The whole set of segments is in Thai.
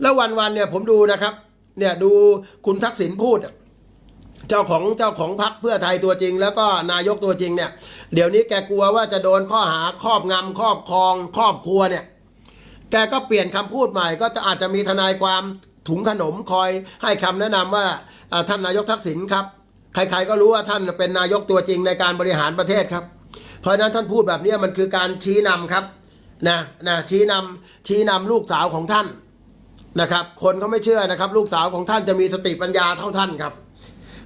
แล้ววันๆเนี่ยผมดูนะครับ เนี่ยดูคุณทักษิณพูดเจ้าของเจ้าของพรรคเพื่อไทยตัวจริง แล้วก็นายกตัวจริงเนี่ย เดี๋ยวนี้แกกลัวว่าจะโดนข้อหาครอบงำครอบครอง ครอบครัวเนี่ย แกก็เปลี่ยนคำพูดใหม่ ก็อาจจะมีทนายความถุงขนมคอยให้คำแนะนำว่าอ่าท่านนายกทักษิณครับ ใครๆก็รู้ว่าท่านเป็นนายกตัวจริงในการบริหารประเทศครับ เพราะฉะนั้นท่านพูดแบบนี้มันคือการชี้นำครับนะนะชี้นำชี้นำลูกสาวของท่าน นะครับ คนเขาไม่เชื่อนะครับ ลูกสาวของท่านจะมีสติปัญญาเท่าท่านครับ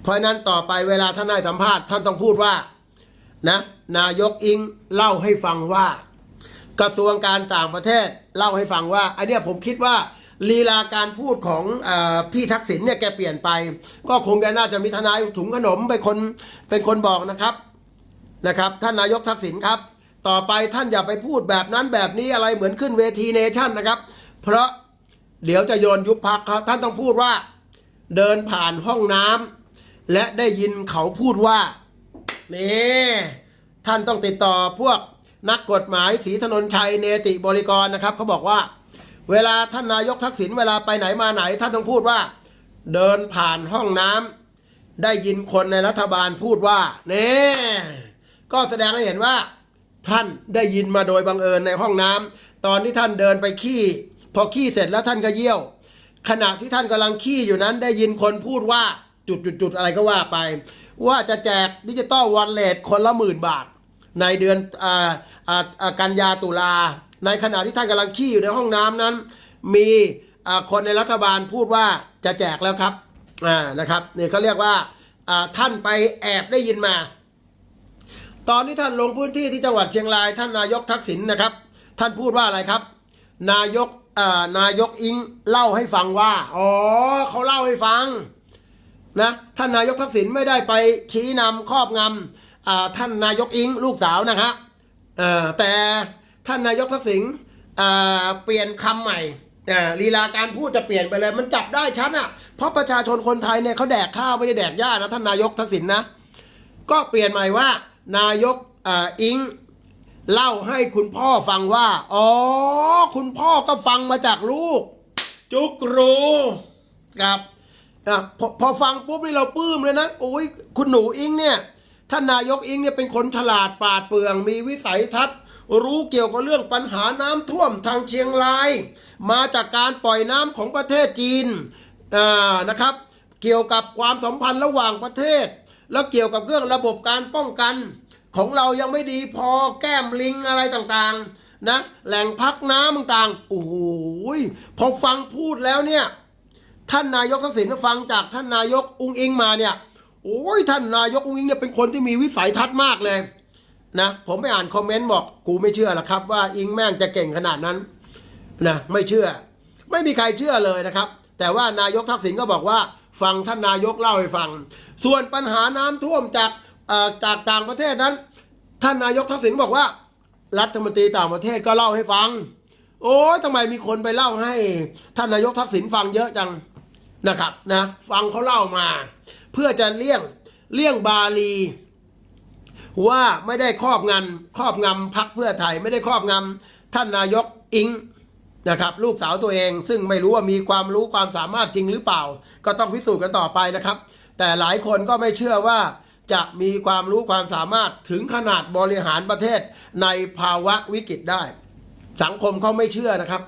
เพราะนั้นต่อไปเวลาท่านให้สัมภาษณ์ท่านต้องพูดว่านะนายกอิงเล่าให้ฟังว่า กระทรวงการต่างประเทศเล่าให้ฟังว่าอันเนี้ยผมคิดว่าลีลาการพูดของอพี่ทักษิณเนี่ยแกเปลี่ยนไป ก็คงแกน่าจะมีทนายถุงขนมเป็นคนเป็นคนบอกนะครับนะครับ ท่านนายกทักษิณครับ ต่อไปท่านอย่าไปพูดแบบนั้นแบบนี้อะไรเหมือนขึ้นเวทีเนชั่นนะครับ เพราะ เดี๋ยวจะโยนยุบพักครับท่านต้องพูดว่า เดินผ่านห้องน้ำและได้ยินเขาพูดว่านี่ท่านต้องติดต่อพวกนักกฎหมายศรีถนนชัยเนติบริกรนะครับเขาบอกว่า เวลาท่านนายกทักษิณเวลาไปไหนมาไหน ท่านต้องพูดว่า เดินผ่านห้องน้ำได้ยินคนในรัฐบาลพูดว่านี่ก็แสดงให้เห็นว่า ท่านได้ยินมาโดยบังเอิญในห้องน้ำตอนที่ท่านเดินไปขี้ พอขี้เสร็จแล้วท่านก็เยี่ยว ขณะที่ท่านกำลังขี้อยู่นั้นได้ยินคนพูดว่าจุดจุดจุดอะไรก็ว่าไป ว่าจะแจกดิจิตอลวันเลทคนละหมื่นบาท ในเดือนอ่าอ่ากันยาตุลา ในขณะที่ท่านกำลังขี้อยู่ในห้องน้ำนั้น มีคนในรัฐบาลพูดว่าจะแจกแล้วครับอ่านะครับนี่เขาเรียกว่าท่านไปแอบได้ยินมา ตอนที่ท่านลงพื้นที่ที่จังหวัดเชียงราย ท่านนายกทักษิณนะครับ ท่านพูดว่าอะไรครับ นายก นายกอิงเล่าให้ฟังว่า อ๋อเขาเล่าให้ฟังนะท่านนายกทักษิณไม่ได้ไปชี้นำครอบงำอ่าท่านนายกอิงลูกสาวนะครับอ่าแต่ท่านนายกทักษิณอ่าเปลี่ยนคำใหม่อ่าลีลาการพูดจะเปลี่ยนไปเลยมันจับได้ชัดอะเพราะประชาชนคนไทยเนี่ยเขาแดกข้าวไม่ได้แดกหญ้านะท่านนายกทักษิณนะก็เปลี่ยนใหม่ว่า นายกอ่าอิง เล่าให้คุณพ่อฟังว่า อ๋อ คุณพ่อก็ฟังมาจากลูก จุกรูครับอะพอพอฟังปุ๊บนี่เราปลื้มเลยนะโอ้ยคุณหนูอิงเนี่ยท่านนายกอิงเนี่ยเป็นคนฉลาดปราดเปรื่องมีวิสัยทัศน์ รู้เกี่ยวกับเรื่องปัญหาน้ำท่วมทางเชียงราย มาจากการปล่อยน้ำของประเทศจีนอ่านะครับ เกี่ยวกับความสัมพันธ์ระหว่างประเทศ แล้วเกี่ยวกับเรื่องระบบการป้องกัน ของเรายังไม่ดีพอแก้มลิงอะไรต่างๆนะแหล่งพักน้ำต่างๆโอ้โหพอฟังพูดแล้วเนี่ย ท่านนายกทักษิณฟังจากท่านนายกอุ้งอิงมาเนี่ยโอ้ยท่านนายกอุ้งอิงเนี่ยเป็นคนที่มีวิสัยทัศน์มากเลยนะผมไปอ่านคอมเมนต์บอกกูไม่เชื่อหรอกครับ ว่าอิงแม่งจะเก่งขนาดนั้นนะไม่เชื่อ ไม่มีใครเชื่อเลยนะครับ แต่ว่านายกทักษิณก็บอกว่า ฟังท่านนายกเล่าให้ฟัง ส่วนปัญหาน้ำท่วมจาก จากต่างประเทศนั้น ท่านนายกทักษิณบอกว่า รัฐมนตรีต่างประเทศก็เล่าให้ฟัง โอ้ยทำไมมีคนไปเล่าให้ ท่านนายกทักษิณฟังเยอะจังนะครับนะฟังเขาเล่ามา เพื่อจะเลี่ยงเลี่ยงบาลี ว่าไม่ได้ครอบงำครอบงำพักเพื่อไทย ไม่ได้ครอบงำท่านนายกอิงนะครับลูกสาวตัวเองซึ่งไม่รู้ว่ามีความรู้ความสามารถจริงหรือเปล่า ก็ต้องพิสูจน์กันต่อไปนะครับ แต่หลายคนก็ไม่เชื่อว่า จะมีความรู้ความสามารถถึงขนาดบริหารประเทศในภาวะวิกฤตได้ สังคมเขาไม่เชื่อนะครับ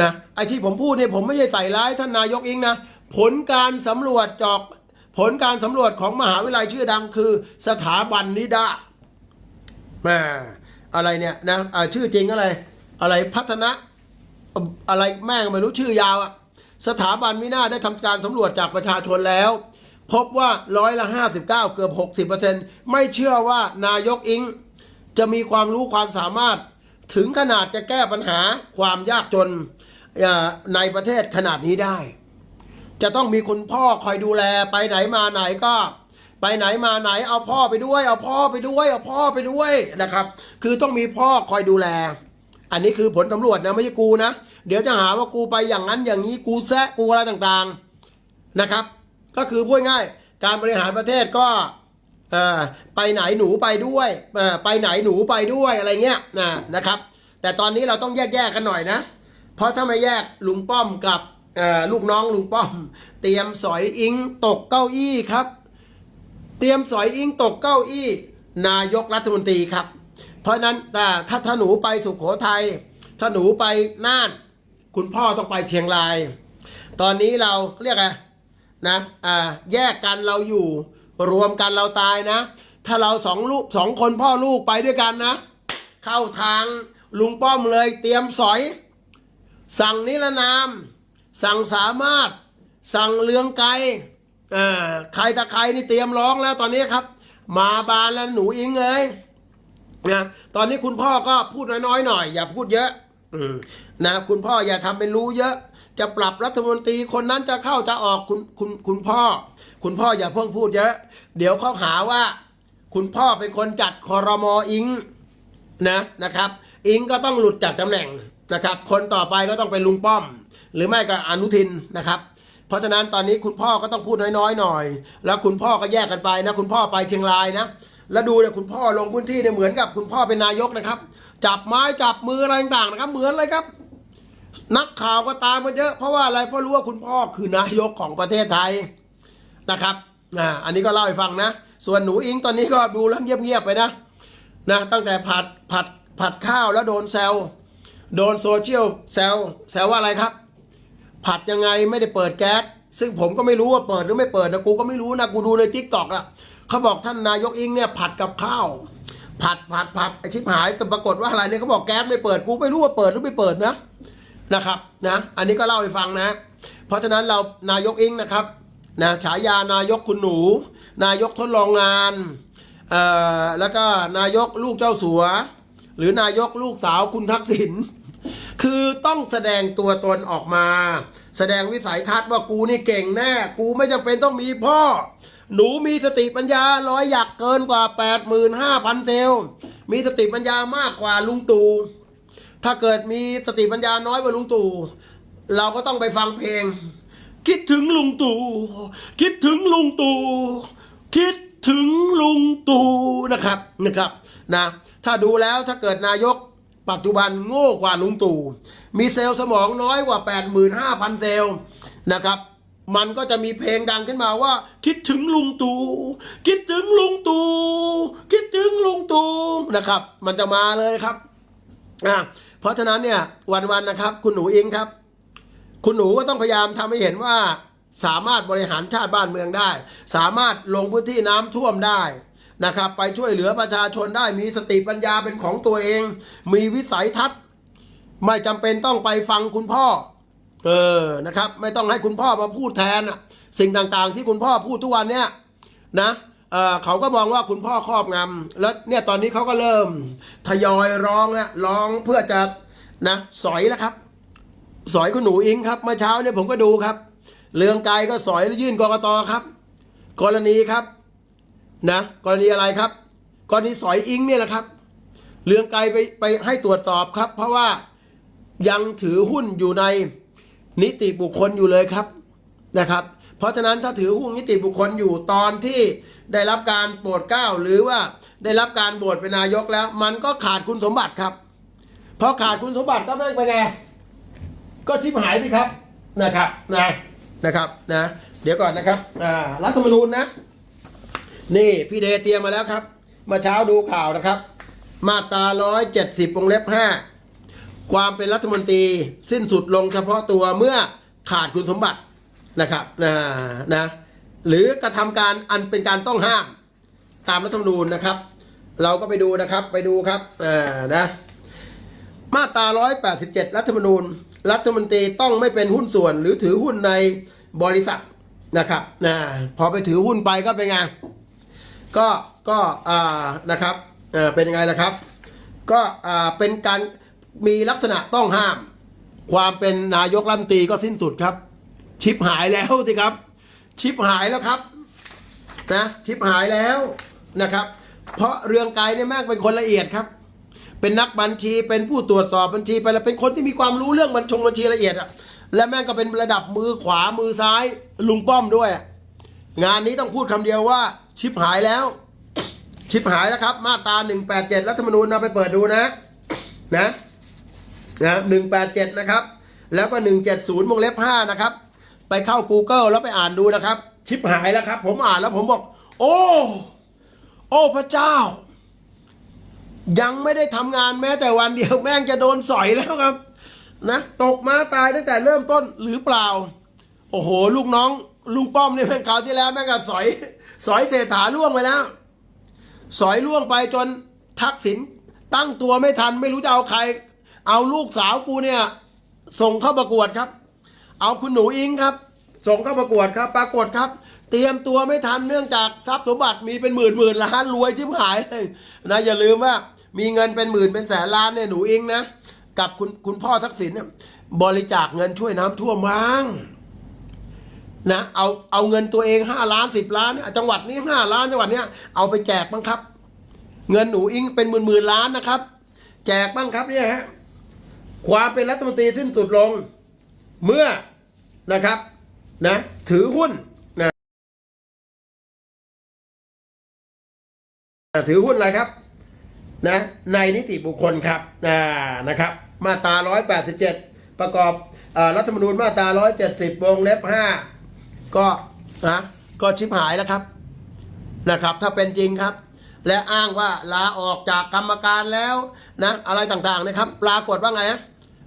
นะไอที่ผมพูดเนี่ยผมไม่ใช่ใส่ร้ายท่านนายกอิงนะ ผลการสำรวจจากผลการสำรวจของมหาวิทยาลัยชื่อดังคือสถาบันนิดาแม่อะไรเนี่ยนะอ่าชื่อจริงอะไร อะไรพัฒนะอะไรแม่งไม่รู้ชื่อยาวอะสถาบันมิน่าได้ทำการสำรวจจากประชาชนแล้ว พบว่าร้อยละห้าสิบเก้าเกือบหกสิบเปอร์เซ็นไม่เชื่อว่านายกอิง จะมีความรู้ความสามารถ ถึงขนาดจะแก้ปัญหาความยากจนในประเทศขนาดนี้ได้ จะต้องมีคุณพ่อคอยดูแลไปไหนมาไหนก็ไปไหนมาไหนเอาพ่อไปด้วย เอาพ่อไปด้วยเอาพ่อไปด้วยนะครับ คือต้องมีพ่อคอยดูแล อันนี้คือผลสำรวจนะไม่ใช่กูนะ เดี๋ยวจะหาว่ากูไปอย่างนั้นอย่างนี้กูแซะกูอะไรต่างๆนะครับ ก็คือพูดง่ายการบริหารประเทศก็ไปไหนหนูไปด้วยไปไหนหนูไปด้วยอะไรเงี้ยนะนะครับ แต่ตอนนี้เราต้องแยกๆกันหน่อยนะ เพราะถ้าไม่แยกลุงป้อมกับลูกน้องลุงป้อม เตรียมสอยอิงตกเก้าอี้ครับ เตรียมสอยอิงตกเก้าอี้ นายกรัฐมนตรีครับ เพราะนั้นแต่ถ้าถ้าหนูไปสุขโขทัยถ้าหนูไปน่าน คุณพ่อต้องไปเชียงราย ตอนนี้เราเรียกไง นะอ่าแยกกันเราอยู่ รวมกันเราตายนะ ถ้าเราสองลูกสองคนพ่อลูกไปด้วยกันนะ เข้าทางลุงป้อมเลยเตรียมสอย สั่งนิรนาม สั่งสามารถ สั่งเลืองไกลอ่าใครตะใครนี่เตรียมร้องแล้วตอนนี้ครับ มาบานแล้วหนูอิงเลยนะตอนนี้คุณพ่อก็พูดน้อยๆหน่อย อย่าพูดเยอะอืมนะคุณพ่ออย่าทำเป็นรู้เยอะ จะปรับรัฐมนตรีคนนั้นจะเข้าจะออกคุณคุณคุณพ่อ คุณพ่ออย่าเพิ่งพูดเยอะ เดี๋ยวเขาหาว่า คุณพ่อเป็นคนจัดคอรมออิงนะนะครับ อิงก็ต้องหลุดจากตำแหน่งนะครับ คนต่อไปก็ต้องเป็นลุงป้อม หรือไม่ก็อนุทินนะครับเพราะฉะนั้นตอนนี้คุณพ่อก็ต้องพูดน้อยๆหน่อย แล้วคุณพ่อก็แยกกันไปนะ คุณพ่อไปเชียงรายนะแล้วดูเนี่ยคุณพ่อลงพื้นที่เนี่ยเหมือนกับคุณพ่อเป็นนายกนะครับ จับไม้จับมืออะไรต่างๆนะครับ เหมือนเลยครับ นักข่าวก็ตามมาเยอะเพราะว่าอะไรเพราะรู้ว่าคุณพ่อคือนายกของประเทศไทยนะครับอ่าอันนี้ก็เล่าให้ฟังนะ ส่วนหนูอิงตอนนี้ก็ดูแล้วเงียบๆไปนะนะตั้งแต่ผัดผัดผัดข้าวแล้วโดนแซวโดนโซเชียลแซวแซวว่าอะไรครับ ผัดยังไงไม่ได้เปิดแก๊สซึ่งผมก็ไม่รู้ว่าเปิดหรือไม่เปิดนะกูก็ไม่รู้นะกูดูในทิกตอกอะเขาบอกท่านนายกอิงเนี่ยผัดกับข้าว ผัดผัดผัดไอชิบหายแต่ปรากฏว่าอะไรเนี่ยเขาบอกแก๊สไม่เปิดกูไม่รู้ว่าเปิดหรือไม่เปิดนะ นะครับนะอันนี้ก็เล่าให้ฟังนะ เพราะฉะนั้นเรานายกเองนะครับนะฉายานายกคุณหนู นายกทดลองงานเอ่อแล้วก็นายกลูกเจ้าสัว หรือนายกลูกสาวคุณทักษิณคือต้องแสดงตัวตนออกมา แสดงวิสัยทัศน์ว่ากูนี่เก่งแน่ กูไม่จำเป็นต้องมีพ่อ หนูมีสติปัญญาร้อยหยักเกินกว่า 85,000 เซล มีสติปัญญามากกว่าลุงตู่ ถ้าเกิดมีสติปัญญาน้อยกว่าลุงตู่เราก็ต้องไปฟังเพลง คิดถึงลุงตู่คิดถึงลุงตู่คิดถึงลุงตู่นะครับนะครับนะถ้าดูแล้วถ้าเกิดนายกปัจจุบันโง่กว่าลุงตู่มีเซลล์สมองน้อยกว่า 85,000 เซลล์นะครับ มันก็จะมีเพลงดังขึ้นมาว่า คิดถึงลุงตู่คิดถึงลุงตู่คิดถึงลุงตู่นะครับ มันจะมาเลยครับ อะเพราะฉะนั้นเนี่ยวันๆนะครับ คุณหนูอิงครับ คุณหนูก็ต้องพยายามทำให้เห็นว่าสามารถบริหารชาติบ้านเมืองได้ สามารถลงพื้นที่น้ำท่วมได้นะครับ ไปช่วยเหลือประชาชนได้มีสติปัญญาเป็นของตัวเอง มีวิสัยทัศน์ ไม่จำเป็นต้องไปฟังคุณพ่อ เออนะครับ ไม่ต้องให้คุณพ่อมาพูดแทนอะสิ่งต่างๆ ที่คุณพ่อพูดทุกวันเนี่ยนะ เเขาก็มองว่าคุณพ่อครอบงำแล้วเนี่ยตอนนี้เขาก็เริ่มทยอยร้องแล้วร้องเพื่อจะนะสอยแล้วครับ สอยคุณหนูอิงครับเมื่อเช้าเนี่ยผมก็ดูครับเรืองไกรก็สอยแล้วยื่นกรกตครับ กรณีครับนะกรณีอะไรครับ กรณีสอยอิงเนี่ยแหละครับ เรืองไกรไปไปให้ตรวจสอบครับ เพราะว่ายังถือหุ้นอยู่ในนิติบุคคลอยู่เลยครับนะครับ เพราะฉะนั้นถ้าถือหุ้นนิติบุคคลอยู่ตอนที่ ได้รับการโปรดเกล้าหรือว่าได้รับการโหวตเป็นนายกแล้ว มันก็ขาดคุณสมบัติครับพอขาดคุณสมบัติก็ไม่ไปไงก็ชิบหายสิครับนะครับนะนะครับนะเดี๋ยวก่อนนะครับอ่ารัฐธรรมนูญนะ นี่พี่เดเตรียมมาแล้วครับมื่อเช้าดูข่าวนะครับ มาตราร้อยเจ็ดสิบวงเล็บห้าความเป็นรัฐมนตรีสิ้นสุดลงเฉพาะตัวเมื่อขาดคุณสมบัตินะครับนะนะ หรือกระทำการอันเป็นการต้องห้ามตามรัฐธรรมนูญนะครับ เราก็ไปดูนะครับไปดูครับอ่านะมาตรา 187 รัฐธรรมนูญ รัฐมนตรีต้องไม่เป็นหุ้นส่วน หรือถือหุ้นในบริษัทนะครับนะพอไปถือหุ้นไปก็เป็นไงก็ก็อ่านะครับอ่อเป็นยังไงนะครับ ก็อ่าเป็นการมีลักษณะต้องห้าม ความเป็นนายกรัฐมนตรีก็สิ้นสุดครับ ชิปหายแล้วสิครับ ชิปหายแล้วครับนะชิปหายแล้วนะครับ เพราะเรืองไกรเนี่ยแม่งเป็นคนละเอียดครับ เป็นนักบัญชีเป็นผู้ตรวจสอบบัญชีไปแล้วเป็นคนที่มีความรู้เรื่องบัญชงบัญชีละเอียดอะและแม่งก็เป็นระดับมือขวามือซ้ายลุงป้อมด้วย งานนี้ต้องพูดคำเดียวว่า ชิปหายแล้ว ชิปหายแล้วครับ มาตรา187รัฐธรรมนูญนะไปเปิดดูนะ นะนะ187นะครับ แล้วก็ 170วงเล็บ5นะครับ ไปเข้า Google แล้วไปอ่านดูนะครับ ชิปหายแล้วครับ ผมอ่านแล้วผมบอก โอ้ โอ้พระเจ้า ยังไม่ได้ทำงานแม้แต่วันเดียวแม่งจะโดนสอยแล้วครับ นะ ตกมาตายตั้งแต่เริ่มต้นหรือเปล่า โอ้โห ลูกน้อง ลุงป้อมนี่แม่งคราวที่แล้วแม่งก็สอย สอยเศรษฐาล่วงไปแล้ว สอยล่วงไปจนทักษิณตั้งตัวไม่ทันไม่รู้จะเอาใคร เอาลูกสาวกูเนี่ย ส่งเข้าประกวดครับ เอาคุณหนูอิงครับ ส่งเข้าประกวดครับ ปรากฏครับ เตรียมตัวไม่ทันเนื่องจากทรัพย์สมบัติมีเป็นหมื่นหมื่นล้านรวยชิบหายเลยนะอย่าลืมว่ามีเงินเป็นหมื่นเป็นแสนล้านเนี่ยหนูอิงนะกับคุณคุณพ่อทักษิณเนี่ยบริจาคเงินช่วยน้ำท่วมมั้งนะเอาเอาเงินตัวเองห้าล้านสิบล้านเนี่ยจังหวัดนี้ห้าล้านจังหวัดเนี้ยเอาไปแจกบ้างครับ เงินหนูอิงเป็นหมื่นหมื่นล้านนะครับ แจกบ้างครับเนี่ยฮะความเป็นรัฐมนตรีสิ้นสุดลง เมื่อ นะครับนะถือหุ้นนะถือหุ้นอะไรครับนะในนิติบุคคลครับอ่านะครับ มาตรา 187 ประกอบรัฐธรรมนูญมาตรา 170 วงเล็บ 5 ก็นะก็ชิบหายแล้วครับนะครับ ถ้าเป็นจริงครับ และอ้างว่าลาออกจากกรรมการแล้วนะอะไรต่างๆนะครับ ปรากฏว่าไงฮะ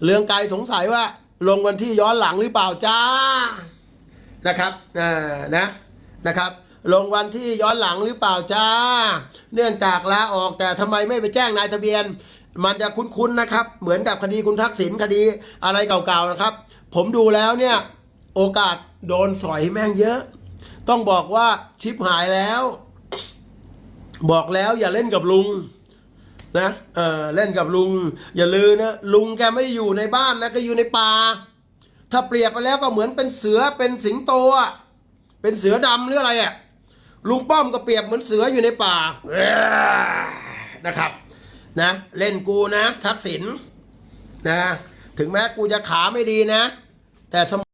เรืองไกรสงสัยว่า ลงวันที่ย้อนหลังหรือเปล่าจ้านะครับอ่านะนะครับ ลงวันที่ย้อนหลังหรือเปล่าจ้า เนื่องจากลาออกแต่ทำไมไม่ไปแจ้งนายทะเบียน มันจะคุ้นๆนะครับ เหมือนกับคดีคุณทักษิณคดีอะไรเก่าๆนะครับ ผมดูแล้วเนี่ยโอกาสโดนสอยแม่งเยอะ ต้องบอกว่าชิปหายแล้ว บอกแล้วอย่าเล่นกับลุง นะเออเล่นกับลุง อย่าลืมนะลุงแกไม่ได้อยู่ในบ้านนะก็อยู่ในป่าถ้าเปรียบไปแล้วก็เหมือนเป็นเสือเป็นสิงโตอะเป็นเสือดำหรืออะไรอะลุงป้อมก็เปรียบเหมือนเสืออยู่ในป่านะครับ นะ เล่นกูนะ ทักษิณนะ ถึงแม้กูจะขาไม่ดีนะ แต่สม